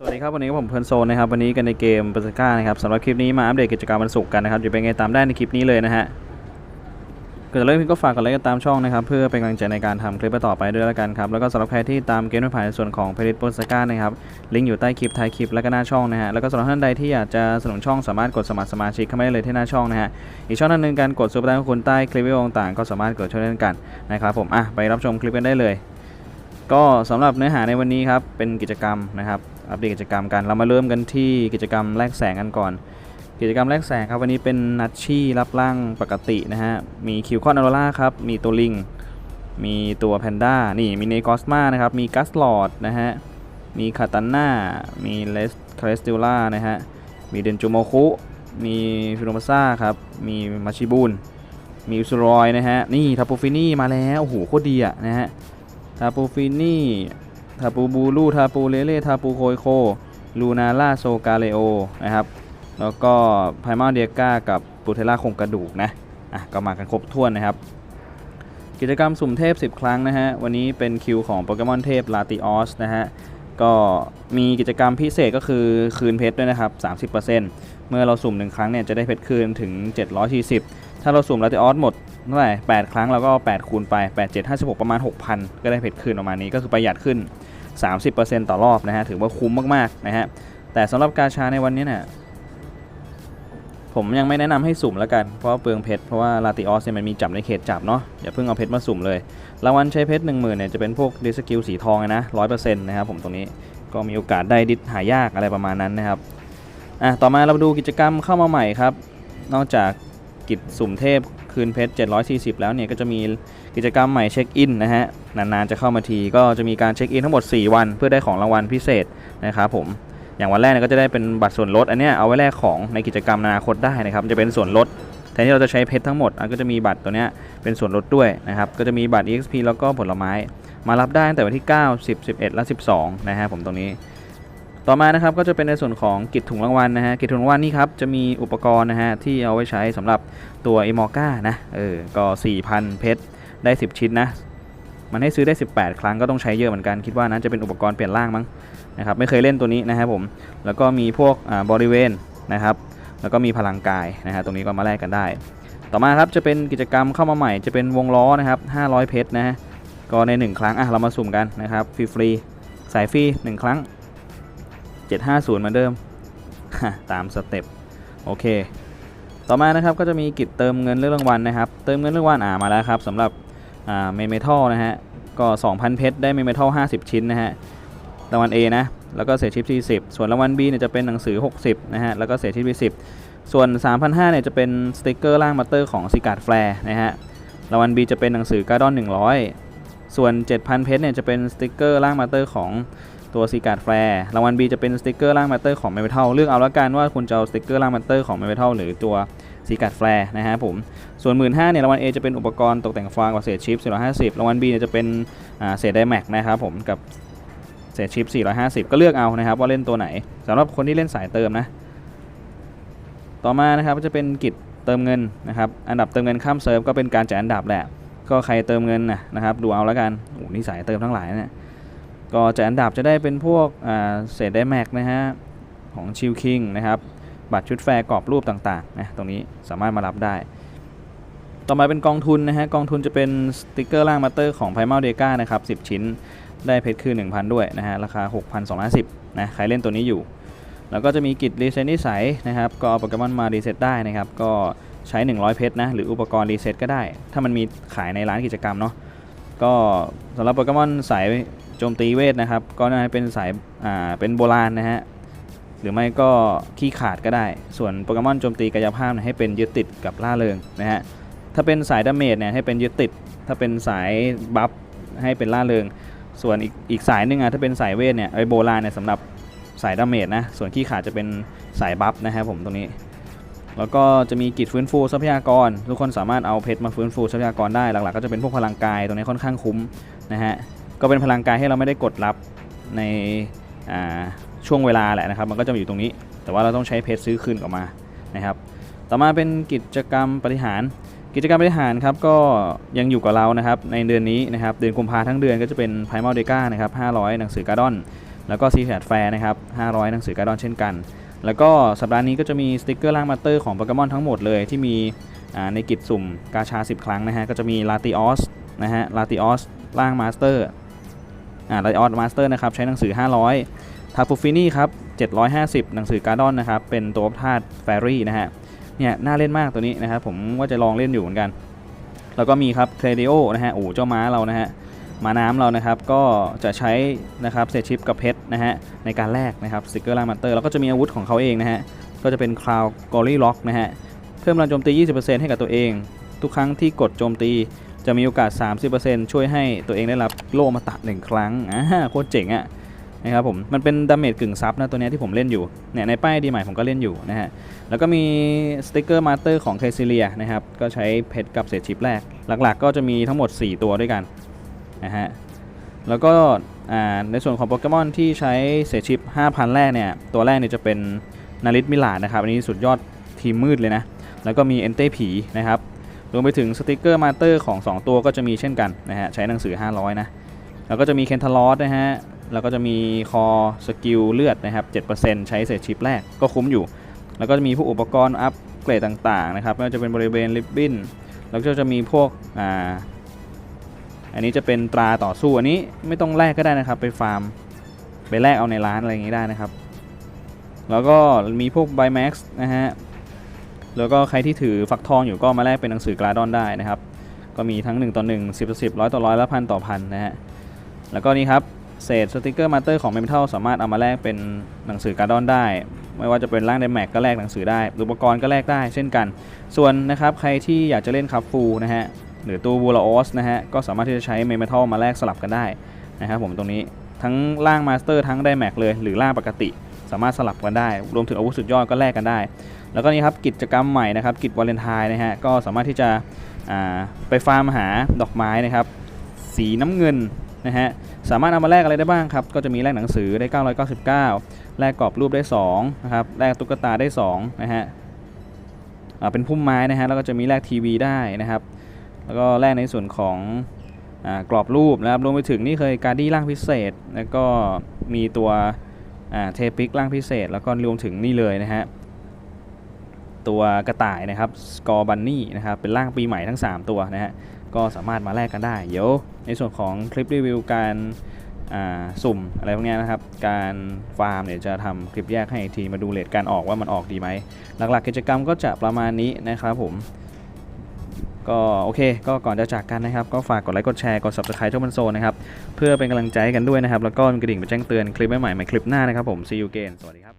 สวัสดีครับวันนี้ผมเพลินโซนนะครับวันนี้กันในเกมเบอร์สก้านะครับสำหรับคลิปนี้มาอัปเดตกิจกรรมวันศุกร์กันนะครับอยู่เป็นไงตามได้ในคลิปนี้เลยนะฮะก็จะเริ่มก็ฝากกดไลค์กันตามช่องนะครับเพื่อเป็นกำลังใจในการทำคลิปต่อไปด้วยแล้วกันครับแล้วก็สำหรับใครที่ตามเกมไม่ผ่านในส่วนของเพลิตเบอร์สก้านะครับลิงก์อยู่ใต้คลิปท้ายคลิปและก็หน้าช่องนะฮะแล้วก็สำหรับท่านใดที่อยากจะสนับสนุนช่องสามารถกดสมัครสมาชิกเข้ามาได้เลยที่หน้าช่องนะฮะอีกช่องทางหนึ่งการกดซุปเปอร์ไของคุณใต้คลิปวิดีโอต่างก็สามารถกดช่วยเล่นกันนะครับผมอะไปรับชมคลิปกันได้เลย ก็สำหรับเนื้อหาในวันนี้ครับเป็นกิจกรรมนะครับ อัปเดตกิจกรรมกัน เรามาเริ่มกันที่กิจกรรมแลกแสงกันก่อน กิจกรรมแลกแสงครับวันนี้เป็นนัชชี่รับร่างปกตินะฮะ มีคิวคอนอโรล่าครับ มีตัวลิง มีตัวแพนด้า นี่มีเนกอสมานะครับ มีกัสลอดนะฮะ มีคาตันน่า มีเลสคาเรสติล่านะฮะ มีเดนจูโมคุ มีฟิโรมาซ่าครับ มีมาชิบุนมีอุสรอยนะฮะ นี่ทัปปูฟินี่มาแล้ว โอ้โหโคตรดีอะนะฮะทาปูฟินี่ ทาปูบูลูทาปูเลเล่ทาปูโคยโคลูนาล่าโซกาเลโอนะครับ แล้วก็ไพมาเดียก้ากับปูเทล่าโครงกระดูกนะอะก็มากันครบถ้วนนะครับ กิจกรรมสุ่มเทพ 10 ครั้งนะฮะ วันนี้เป็นคิวของโปเกมอนเทพลาติออสนะฮะ ก็มีกิจกรรมพิเศษก็คือคืนเพชรด้วยนะครับ 30%เเมื่อเราสุ่ม1ครั้งเนี่ยจะได้เพชรคืนถึง 740 ถ้าเราสุ่มลาติออสหมดเท่าไหร่8ครั้งแล้วก็ 8 คูณไป 8 7 56 ประมาณ 6,000 ก็ได้เพชรคืนประมาณนี้ก็คือประหยัดขึ้น 30%ต่อรอบนะฮะถือว่าคุ้มมากๆนะฮะแต่สำหรับกาชาในวันนี้เนี่ยผมยังไม่แนะนำให้สุ่มแล้วกัน เพราะเปลืองเพชร เพราะว่าลาติออสเนี่ยมันมีจับในเขตจับเนาะ อย่าเพิ่งเอาเพชรมาสุ่มเลย รางวัลใช้เพชร1 0,000เนี่ยจะเป็นพวกดิสกิลสีทองนะ100%นะครับผมตรงนี้ ก็มีโอกาสได้ดิสหายากอะไรประมาณนั้นนะครับ อะต่อมาเราดูกิจกรรมเข้ามาใหม่ครับ นอกจากกิจสุ่มเทพคืนเพชร 740 แล้วเนี่ยก็จะมีกิจกรรมใหม่เช็คอินนะฮะ นานๆจะเข้ามาทีก็จะมีการเช็คอินทั้งหมด 4 วัน เพื่อได้ของรางวัลพิเศษนะครับผม อย่างวันแรกเนี่ยก็จะได้เป็นบัตรส่วนลดอันเนี้ยเอาไว้แลกของในกิจกรรมอนาคตได้นะครับ จะเป็นส่วนลดแทนที่เราจะใช้เพชรทั้งหมดอันก็จะมีบัตรตัวเนี้ยเป็นส่วนลดด้วยนะครับ ก็จะมีบัตร EXP แล้วก็ผลไม้ มารับได้ตั้งแต่วันที่ 9 10 11 และ 12 นะฮะผมตรงนี้ ต่อมานะครับก็จะเป็นในส่วนของกิจถุงรางวัลนะฮะกิจถุงรางวัลนี่ครับจะมีอุปกรณ์นะฮะที่เอาไว้ใช้สำหรับตัวเอมอก้านะเออก็ 4,000 เพชรได้ 10 ชิ้นนะมันให้ซื้อได้ 18 ครั้งก็ต้องใช้เยอะเหมือนกันคิดว่านะจะเป็นอุปกรณ์เปลี่ยนร่างมั้งนะครับไม่เคยเล่นตัวนี้นะครับผมแล้วก็มีพวกบริเวณนะครับแล้วก็มีพลังกายนะฮะตรงนี้ก็มาแลกกันได้ ต่อมาครับจะเป็นกิจกรรมเข้ามาใหม่จะเป็นวงล้อนะครับ500 เพชรนะฮะก็ใน 1 ครั้งอะเรามาสุ่มกันนะครับฟรีๆสายฟรี1ครั้ง 750เหมือนเดิม ตามสเต็ปโอเค ต่อมานะครับก็จะมีกิจเติมเงินเรื่องรางวัลนะครับ เติมเงินเรื่องรางวัลอ่ามาแล้วครับสำหรับเมเมทัลนะฮะ ก็ 2,000 เพชรได้เมเมทัล50 ชิ้นนะฮะ รางวัล A นะ แล้วก็เศษชิป40 ส่วนรางวัล B เนี่ยจะเป็นหนังสือ 60 นะฮะ แล้วก็เศษชิป10ส่วน 3,500เนี่ยจะเป็นสติกเกอร์ล่างมัตเตอร์ของซิการ์ดแฟร์นะฮะ รางวัล B จะเป็นหนังสือการ์ดอน100 ส่วน 7,000 เพชรเนี่ยจะเป็นสติกเกอร์ล่างมัตเตอร์ของ ตัวซีการ์ดแฟร์รางวัล B จะเป็นสติกเกอร์ล่างมาเตอร์ของเมทัลเลือกเอาละกันว่าคุณจะเอาสติกเกอร์ล่างมาเตอร์ของเมทัลหรือตัวซีการ์ดแฟร์นะฮะผม ส่วน 1 5ื่นเนี่ยรางวัล A จะเป็นอุปกรณ์ตกแต่งฟางกับเศษชิป 450 รางวัล B เนี่ยจะเป็นเศษไดแม็กนะครับผมกับเศษชิป 450 ก็เลือกเอานะครับว่าเล่นตัวไหนสำหรับคนที่เล่นสายเติมนะ ต่อมานะครับก็จะเป็นกิจเติมเงินนะครับอันดับเติมเงินข้ามเซิร์ฟก็เป็นการจัดอันดับแหละก็ใครเติมเงินนะนะครับดูเอาละกันโอ้นี่สายเติมทั้งหลายเนี่ย ก็จะอันดับจะได้เป็นพวกเศษไดแม็กนะฮะของชิลคิงนะครับบัตรชุดแฟร์กรอบรูปต่างๆนะตรงนี้สามารถมารับได้ ต่อมาเป็นกองทุนนะฮะกองทุนจะเป็นสติกเกอร์ล่างมาเตอร์ของไพมาเดก้านะครับ10 ชิ้นได้เพชรคือ 1,000 ด้วยนะฮะราคา 6,210นะใครเล่นตัวนี้อยู่ แล้วก็จะมีกิจรีเซ็ตนิสัยนะครับก็เอาโปเกมอนมารีเซ็ตได้นะครับก็ใช้ 100 เพชรนะหรืออุปกรณ์รีเซ็ตก็ได้ ถ้ามันมีขายในร้านกิจกรรมเนาะก็สำหรับโปเกมอนสาย โจมตีเวทนะครับ ก็น่าจะเป็นสายอ่าเป็นโบราณนะฮะหรือไม่ก็ขี้ขาดก็ได้ ส่วนโปเกมอนโจมตีกายภาพให้เป็นยึดติดกับล่าเริงนะฮะถ้าเป็นสายดาเมจเนี่ยให้เป็นยึดติด ถ้าเป็นสายบัฟให้เป็นล่าเริง ส่วนอีกอีกสายหนึงอะถ้าเป็นสายเวทเนี่ยไอโบราณเนี่ยสำหรับสายดาเมจนะส่วนขี้ขาดจะเป็นสายบัฟนะครับผมตรงนี้ แล้วก็จะมีกิจฟื้นฟูทรัพยากร ทุกคนสามารถเอาเพชรมาฟื้นฟูทรัพยากรได้หลักๆ ก็จะเป็นพวกพลังกายตรงนี้ค่อนข้างคุ้มนะฮะ ก็เป็นพลังกายให้เราไม่ได้กดรับในช่วงเวลาแหละนะครับ มันก็จะอยู่ตรงนี้ แต่ว่าเราต้องใช้เพชรซื้อคืนออกมานะครับ ต่อมาเป็นกิจกรรมปฏิหาร กิจกรรมบริหารครับก็ยังอยู่กับเรานะครับในเดือนนี้นะครับเดือนกุมภาทั้งเดือนก็จะเป็นไพมาเดกานะครับ500 หนังสือการ์ดอน แล้วก็ซีแ a ดแฟร์นะครับ500 หนังสือการ์ดอนเช่นกัน แล้วก็สัปดาห์นี้ก็จะมีสติกเกอร์ล่างมาสเตอร์ของโปเกมอนทั้งหมดเลยที่มีในกิจสุ่มกาชา 10 ครั้งนะฮะก็จะมีลาติออสนะฮะลาติออสล่างมาสเตอร์ อ่าลาติออสมาสเตอร์นะครับใช้หนังสือ 500 ทาฟูฟินี่ครับ 750 หนังสือการ์ดอนนะครับเป็นตัวธาตุแฟรี่นะฮะเนี่ยน่าเล่นมากตัวนี้นะครับผมว่าจะลองเล่นอยู่เหมือนกัน แล้วก็มีครับเครดิโอนะฮะโอ้เจ้าม้าเรานะฮะมาน้ำเรานะครับก็จะใช้นะครับเศษชิปกับเพชรนะฮะในการแลกนะครับสติกเกอร์ล่ามาสเตอร์แล้วก็จะมีอาวุธของเขาเองนะฮะก็จะเป็นคลาวกอรี่ล็อกนะฮะเพิ่มพลังโจมตี 20%ให้กับตัวเอง ทุกครั้งที่กดโจมตี จะมีโอกาส 30%ช่วยให้ตัวเองได้รับโล่มาตะหนึ่งครั้งอ่าโคตรเจ๋งอะนะครับผมมันเป็นดาเมจกึ่งซับนะตัวนี้ที่ผมเล่นอยู่เนี่ยในป้ายดีใหม่ผมก็เล่นอยู่นะฮะแล้วก็มีสติกเกอร์มาสเตอร์ของเคซิเลียนะครับก็ใช้เพชรกับเศษชิปแรก หลักๆ ก็จะมีทั้งหมด 4 ตัวด้วยกันนะฮะแล้วก็ในส่วนของโปเกมอนที่ใช้เศษชิป 5,000 แรกเนี่ยตัวแรกเนี่ยจะเป็นนาริสมิลาดนะครับอันนี้สุดยอดทีมมืดเลยนะแล้วก็มีเอนเต้ผีนะครับ รวมไปถึงสติกเกอร์มาสเตอร์ของ 2 ตัวก็จะมีเช่นกันนะฮะใช้หนังสือ 500 นะแล้วก็จะมีเคนทาลอสนะฮะแล้วก็จะมีคอสกิลเลือดนะครับ 7%ใช้เศษชิปแรกก็คุ้มอยู่ แล้วก็จะมีพวกอุปกรณ์อัปเกรดต่างๆนะครับไม่ว่าจะเป็นบริเวณริบบิ้นแล้วก็จะมีพวกอ่าอันนี้จะเป็นตราต่อสู้อันนี้ไม่ต้องแลกก็ได้นะครับไปฟาร์มไปแลกเอาในร้านอะไรอย่างนี้ได้นะครับ แล้วก็มีพวก b บ m a x นะฮะ แล้วก็ใครที่ถือฟักทองอยู่ก็มาแลกเป็นหนังสือกราดอนได้นะครับ ก็มีทั้ง 1 ต่อ 1 10 ต่อ 10ร้อยต่อร้อยและพันต่อพันนะฮะ แล้วก็นี่ครับ เศษสติกเกอร์มาสเตอร์ของเมมเทัลสามารถเอามาแลกเป็นหนังสือการ์ดอนได้ ไม่ว่าจะเป็นร่างไดแม็กก็แลกหนังสือได้ อุปกรณ์ก็แลกได้เช่นกัน ส่วนนะครับใครที่อยากจะเล่นคับฟูลนะฮะหรือตัวบูลาออสนะฮะก็สามารถที่จะใช้เมมเทัลมาแลกสลับกันได้นะครับผมตรงนี้ทั้งร่างมาสเตอร์ทั้งไดแม็กเลยหรือร่างปกติ สามารถสลับกันได้ รวมถึงอาวุธสุดยอดก็แลกกันได้ แล้วก็นี่ครับกิจกรรมใหม่นะครับกิจวาเลนไทน์นะฮะก็สามารถที่จะไปฟาร์มหาดอกไม้นะครับสีน้ำเงินนะฮะสามารถเอามาแลกอะไรได้บ้างครับก็จะมีแลกหนังสือได้ 999 แลกกรอบรูปได้2นะครับแลกตุ๊กตาได้2นะฮะเป็นพุ่มไม้นะฮะแล้วก็จะมีแลกทีวีได้นะครับ แล้วก็แลกในส่วนของอกรอบรูปนะครับรวมไปถึงนี่เคยการดี้ร่างพิเศษ แล้วก็มีตัว เทปิกร่างพิเศษ แล้วก็รวมถึงนี่เลยนะฮะตัวกระต่ายนะครับสกอร์บันนี่นะครับเป็นร่างปีใหม่ทั้ง 3 ตัวนะฮะก็สามารถมาแลกกันได้ เดี๋ยวในส่วนของคลิปรีวิวการสุ่มอะไรพวกนี้นะครับ การฟาร์มเนี่ยจะทำคลิปแยกให้ทีมาดูเลทการออกว่ามันออกดีไหม หลักๆกิจกรรมก็จะประมาณนี้นะครับผม ก็โอเค ก็ก่อนจะจากกันนะครับ ก็ฝากกดไลค์กดแชร์กด subscribe ช่องมันโซนนะครับ เพื่อเป็นกำลังใจกันด้วยนะครับ แล้วก็กระดิ่งไปแจ้งเตือนคลิปใหม่ๆใหม่คลิปหน้านะครับผม see you again สวัสดีครับ